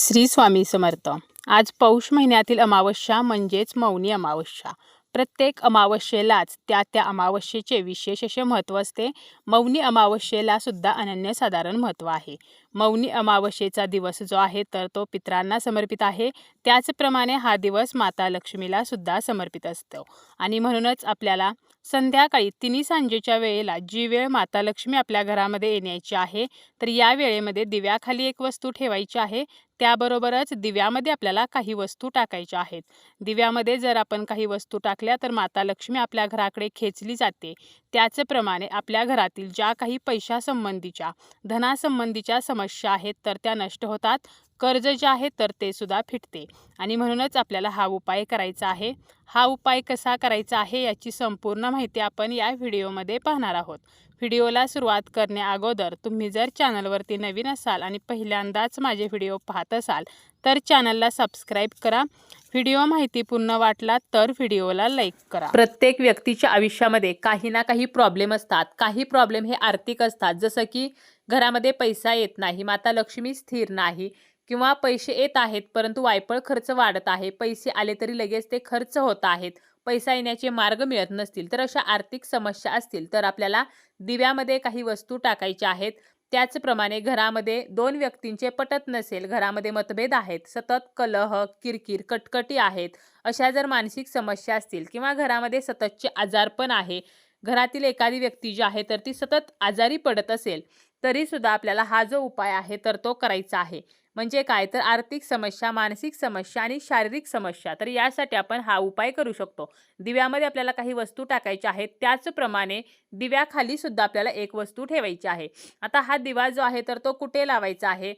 श्री स्वामी समर्थ. आज पौष महिन्यातील अमावस्या म्हणजेच मौनी अमावस्या. प्रत्येक अमावस्येलाच त्या त्या अमावस्येचे विशेष असे महत्त्व असते. मौनी अमावस्येला सुद्धा अनन्यसाधारण महत्त्व आहे. मौनी अमावस्येचा दिवस जो आहे तर तो पितरांना समर्पित आहे. त्याचप्रमाणे हा दिवस माता लक्ष्मीला सुद्धा समर्पित असतो. आणि म्हणूनच आपल्याला संध्याकाळी तिन्ही सांजेच्या वेळेला जी वेळ माता लक्ष्मी आपल्या घरामध्ये येण्याची आहे तर या वेळेमध्ये दिव्याखाली एक वस्तू ठेवायची आहे. त्याबरोबरच दिव्यामध्ये आपल्याला काही वस्तू टाकायच्या आहेत. दिव्यामध्ये जर आपण काही वस्तू टाकल्या तर माता लक्ष्मी आपल्या घराकडे खेचली जाते. त्याचप्रमाणे आपल्या घरातील ज्या काही पैशासंबंधीच्या धनासंबंधीच्या समस्या आहेत तर त्या नष्ट होतात. कर्ज जे आहे तर ते सुद्धा फिटते. आणि म्हणूनच आपल्याला हा उपाय करायचा आहे. हा उपाय कसा करायचा आहे याची संपूर्ण माहिती आपण या व्हिडिओमध्ये पाहणार आहोत. व्हिडिओला सुरुवात करण्याअगोदर तुम्ही जर चॅनलवरती नवीन असाल आणि पहिल्यांदाच माझे व्हिडिओ पाहत असाल तर चॅनलला सबस्क्राईब करा. व्हिडिओ माहितीपूर्ण वाटला तर व्हिडिओला लाईक करा. प्रत्येक व्यक्तीच्या आयुष्यामध्ये काही ना काही प्रॉब्लेम असतात. काही प्रॉब्लेम हे आर्थिक असतात. जसं की घरामध्ये पैसा येत नाही माता लक्ष्मी स्थिर नाही किंवा पैसे येत आहेत परंतु वायपळ खर्च वाढत आहे पैसे आले तरी लगेच ते खर्च होत आहेत. पैसा येण्याचे मार्ग मिळत नसतील तर अशा आर्थिक समस्या असतील तर आपल्याला दिव्यामध्ये काही वस्तू टाकायच्या आहेत. त्याचप्रमाणे घरामध्ये दोन व्यक्तींचे पटत नसेल घरामध्ये मतभेद आहेत सतत कलह किरकिर कटकटी आहेत अशा जर मानसिक समस्या असतील किंवा घरामध्ये सततचे आजारपण आहे घरातील एखादी व्यक्ती जी आहे तर ती सतत आजारी पडत असेल तरीसुद्धा आपल्याला हा जो उपाय आहे तर तो करायचा आहे. म्हणजे काय? तर आर्थिक समस्या मानसिक समस्या आणि शारीरिक समस्या. तर यासाठी आपण हा उपाय करू शकतो. दिव्यामध्ये आपल्याला काही वस्तू टाकायच्या आहेत त्याचप्रमाणे दिव्याखाली सुद्धा आपल्याला एक वस्तू ठेवायची आहे. आता हा दिवा जो आहे तर तो कुठे लावायचा आहे?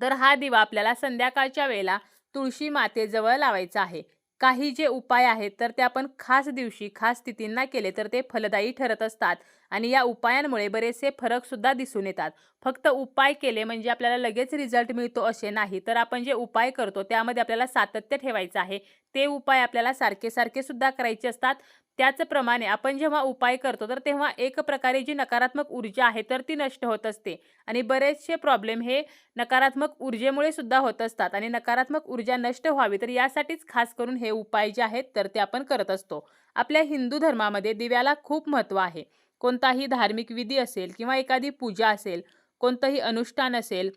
तर हा दिवा आपल्याला संध्याकाळच्या वेळेला तुळशी मातेजवळ लावायचा आहे. काही जे उपाय आहेत तर ते आपण खास दिवशी खास स्थितींना केले तर ते फलदायी ठरत असतात. आणि या उपायांमुळे बरेचसे फरकसुद्धा दिसून येतात. फक्त उपाय केले म्हणजे आपल्याला लगेच रिझल्ट मिळतो असे नाही तर आपण जे उपाय करतो त्यामध्ये आपल्याला सातत्य ठेवायचं आहे. ते उपाय आपल्याला सारखे सारखे सुद्धा करायचे असतात. त्याचप्रमाणे आपण जेव्हा उपाय करतो तर तेव्हा एक प्रकारे जी नकारात्मक ऊर्जा आहे तर ती नष्ट होत असते. आणि बरेचसे प्रॉब्लेम हे नकारात्मक ऊर्जेमुळे सुद्धा होत असतात. आणि नकारात्मक ऊर्जा नष्ट व्हावी तर यासाठीच खास करून हे उपाय जे आहेत तर ते आपण करत असतो. आपल्या हिंदू धर्मामध्ये दिव्याला खूप महत्त्व आहे. कोणताही धार्मिक विधी असेल किंवा एखादी पूजा असेल कोणतंही अनुष्ठान असेल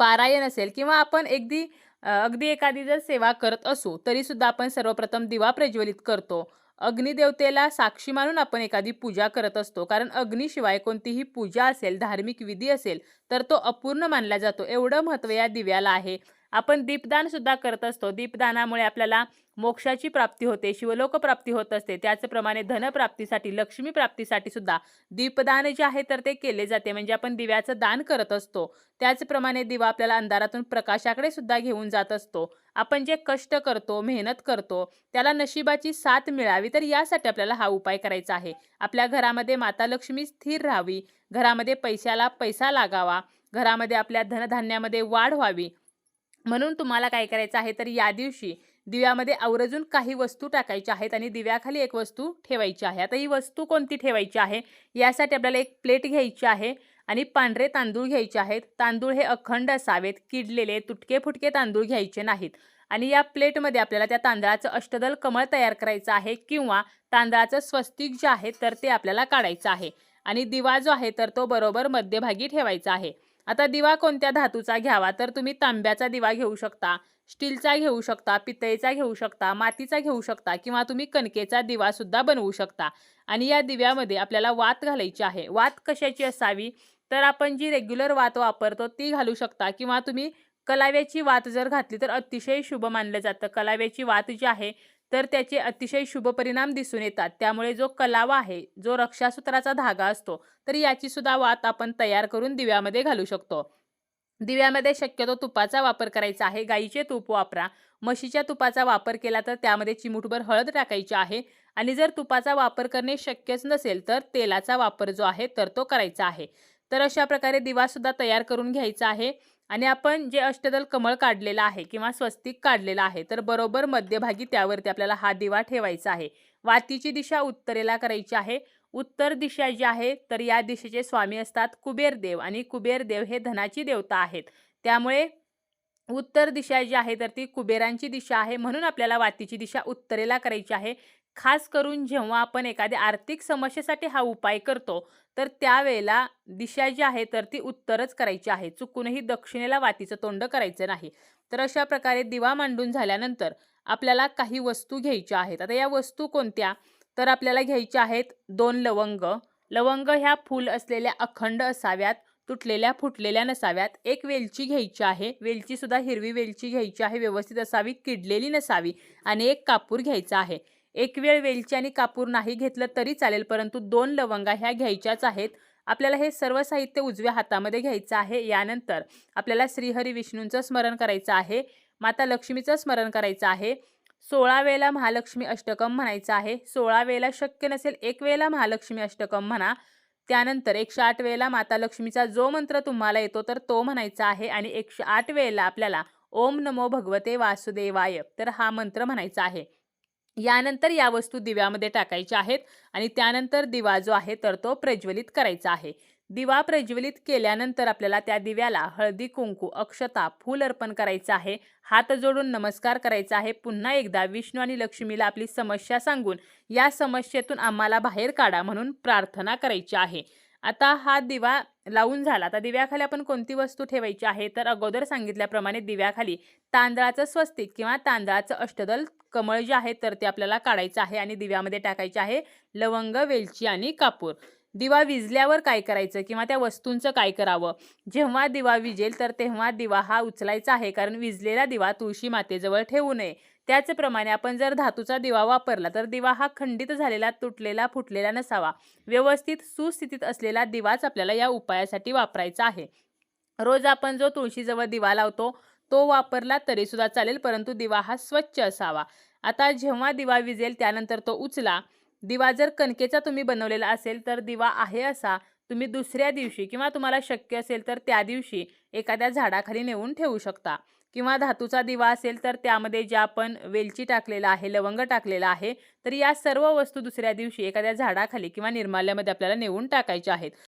पारायण असेल किंवा आपण अगदी अगदी एखादी जर सेवा करत असू तरीसुद्धा आपण सर्वप्रथम दिवा प्रज्वलित करतो. अग्निदेवतेला साक्षी मानून आपण एखादी पूजा करत असतो. कारण अग्नीशिवाय कोणतीही पूजा असेल धार्मिक विधी असेल तर तो अपूर्ण मानला जातो. एवढं महत्त्व या दिव्याला आहे. आपण दीपदान सुद्धा करत असतो. दीपदानामुळे आपल्याला मोक्षाची प्राप्ती होते शिवलोक प्राप्ती होत असते. त्याचप्रमाणे धनप्राप्तीसाठी लक्ष्मी प्राप्तीसाठी सुद्धा दीपदान जे आहे तर ते केले जाते. म्हणजे आपण दिव्याचं दान करत असतो. त्याचप्रमाणे दिवा आपल्याला अंधारातून प्रकाशाकडे सुद्धा घेऊन जात असतो. आपण जे कष्ट करतो मेहनत करतो त्याला नशिबाची साथ मिळावी तर यासाठी आपल्याला हा उपाय करायचा आहे. आपल्या घरामध्ये माता लक्ष्मी स्थिर राहावी. घरामध्ये पैशाला पैसा लागावा. घरामध्ये आपल्या धनधान्यामध्ये वाढ व्हावी. म्हणून तुम्हाला काय करायचं आहे? तर या दिवशी दिव्यामध्ये आवर्जून काही वस्तू टाकायच्या आहेत आणि दिव्याखाली एक वस्तू ठेवायची आहे. आता ही वस्तू कोणती ठेवायची आहे? यासाठी आपल्याला एक प्लेट घ्यायची आहे आणि पांढरे तांदूळ घ्यायचे आहेत. तांदूळ हे अखंड असावेत किडलेले तुटके फुटके तांदूळ घ्यायचे नाहीत. आणि या प्लेटमध्ये आपल्याला त्या तांदळाचं अष्टदल कमळ तयार करायचं आहे किंवा तांदळाचं स्वस्तिक जे आहे तर ते आपल्याला काढायचं आहे. आणि दिवा जो आहे तर तो बरोबर मध्यभागी ठेवायचा आहे. आता दिवा कोणत्या धातूचा घ्यावा? तर तुम्ही तांब्याचा दिवा घेऊ शकता स्टीलचा घेऊ शकता पितळेचा घेऊ शकता मातीचा घेऊ शकता किंवा तुम्ही कणकेचा दिवा सुद्धा बनवू शकता. आणि या दिव्यामध्ये आपल्याला वात घालायची आहे. वात कशाची असावी? तर आपण जी रेग्युलर वात वापरतो ती घालू शकता किंवा तुम्ही कलाव्याची वात जर घातली तर अतिशय शुभ मानलं जातं. कलाव्याची वात जी आहे तर त्याचे अतिशय शुभ परिणाम दिसून येतात. त्यामुळे जो कलावा आहे जो रक्षासूत्राचा धागा असतो तर याची सुद्धा वात आपण तयार करून दिव्यामध्ये घालू शकतो. दिव्यामध्ये शक्यतो तुपाचा वापर करायचा आहे. गाईचे तूप वापरा. म्हशीच्या तुपाचा वापर केला तर त्यामध्ये चिमूटभर हळद टाकायची आहे. आणि जर तुपाचा वापर करणे शक्यच नसेल तर तेलाचा वापर जो आहे तर तो करायचा आहे. तर अशा प्रकारे दिवासुद्धा तयार करून घ्यायचा आहे. आणि आपण जे अष्टदल कमळ काढलेलं आहे किंवा स्वस्तिक काढलेलं आहे तर बरोबर मध्यभागी त्यावरती आपल्याला हा दिवा ठेवायचा आहे. वातीची दिशा उत्तरेला करायची आहे. उत्तर दिशा जी आहे तर या दिशेचे स्वामी असतात कुबेर देव आणि कुबेर देव हे धनाची देवता आहेत. त्यामुळे उत्तर दिशा जी आहे तर ती कुबेरांची दिशा आहे. म्हणून आपल्याला वातीची दिशा उत्तरेला करायची आहे. खास करून जेव्हा आपण एखाद्या आर्थिक समस्येसाठी हा उपाय करतो तर त्यावेळेला दिशा जी आहे तर ती उत्तरच करायची आहे. चुकूनही दक्षिणेला वातीचं तोंड करायचं नाही. तर अशा प्रकारे दिवा मांडून झाल्यानंतर आपल्याला काही वस्तू घ्यायच्या आहेत. आता या वस्तू कोणत्या? तर आपल्याला घ्यायच्या आहेत दोन लवंग. लवंग ह्या फूल असलेल्या अखंड असाव्यात तुटलेल्या फुटलेल्या नसाव्यात. एक वेलची घ्यायची आहे. वेलचीसुद्धा हिरवी वेलची घ्यायची आहे. व्यवस्थित असावी किडलेली नसावी आणि एक कापूर घ्यायचा आहे. एक वेळ वेलची आणि कापूर नाही घेतलं तरी चालेल परंतु दोन लवंगा ह्या घ्यायच्याच आहेत. आपल्याला हे सर्व साहित्य उजव्या हातामध्ये घ्यायचं आहे. यानंतर आपल्याला श्रीहरी विष्णूंचं स्मरण करायचं आहे माता लक्ष्मीचं स्मरण करायचं आहे सोळा वेळेला महालक्ष्मी अष्टकम म्हणायचं आहे सोळा वेळेला शक्य नसेल एक वेळेला महालक्ष्मी अष्टकम म्हणा त्यानंतर एकशे आठ वेळेला माता लक्ष्मीचा जो मंत्र तुम्हाला येतो तर तो म्हणायचा आहे आणि एकशे आठ वेळेला आपल्याला ओम नमो भगवते वासुदेवाय तर हा मंत्र म्हणायचा आहे. यानंतर या वस्तू दिव्यामध्ये टाकायच्या आहेत आणि त्यानंतर दिवा जो आहे तर तो प्रज्वलित करायचा आहे. दिवा प्रज्वलित केल्यानंतर आपल्याला त्या दिव्याला हळदी कुंकू अक्षता फूल अर्पण करायचं आहे. हात जोडून नमस्कार करायचा आहे. पुन्हा एकदा विष्णू आणि लक्ष्मीला आपली समस्या सांगून या समस्येतून आम्हाला बाहेर काढा म्हणून प्रार्थना करायची आहे. आता हा दिवा लावून झाला. आता दिव्याखाली आपण कोणती वस्तू ठेवायची आहे? तर अगोदर सांगितल्याप्रमाणे दिव्याखाली तांदळाचं स्वस्तिक किंवा तांदळाचं अष्टदल कमळ जे आहे तर ते आपल्याला काढायचं आहे आणि दिव्यामध्ये टाकायचे आहे लवंग वेलची आणि कापूर. दिवा विजल्यावर काय करायचं? किंवा त्या वस्तूंचं काय करावं? जेव्हा दिवा विजेल तर तेव्हा दिवा हा उचलायचा आहे. कारण विजलेला दिवा तुळशी मातेजवळ ठेवू नये. त्याचप्रमाणे आपण जर धातूचा दिवा वापरला तर दिवा हा खंडित झालेला तुटलेला फुटलेला नसावा. व्यवस्थित सुस्थितीत असलेला दिवाच आपल्याला या उपायासाठी वापरायचा आहे. रोज आपण जो तुळशीजवळ दिवा लावतो तो वापरला तरी सुद्धा चालेल परंतु दिवा हा स्वच्छ असावा. आता जेव्हा दिवा विजेल त्यानंतर तो उचला दिवा जर कणकेचा तुम्ही बनवलेला असेल तर दिवा आहे असा तुम्ही दुसऱ्या दिवशी किंवा तुम्हाला शक्य असेल तर त्या दिवशी एखाद्या झाडाखाली नेऊन ठेवू शकता. किंवा धातूचा दिवा असेल तर त्यामध्ये जे आपण वेलची टाकलेला आहे लवंग टाकलेला आहे तर या सर्व वस्तू दुसऱ्या दिवशी एखाद्या झाडाखाली किंवा निर्माल्यामध्ये आपल्याला नेऊन टाकायच्या आहेत.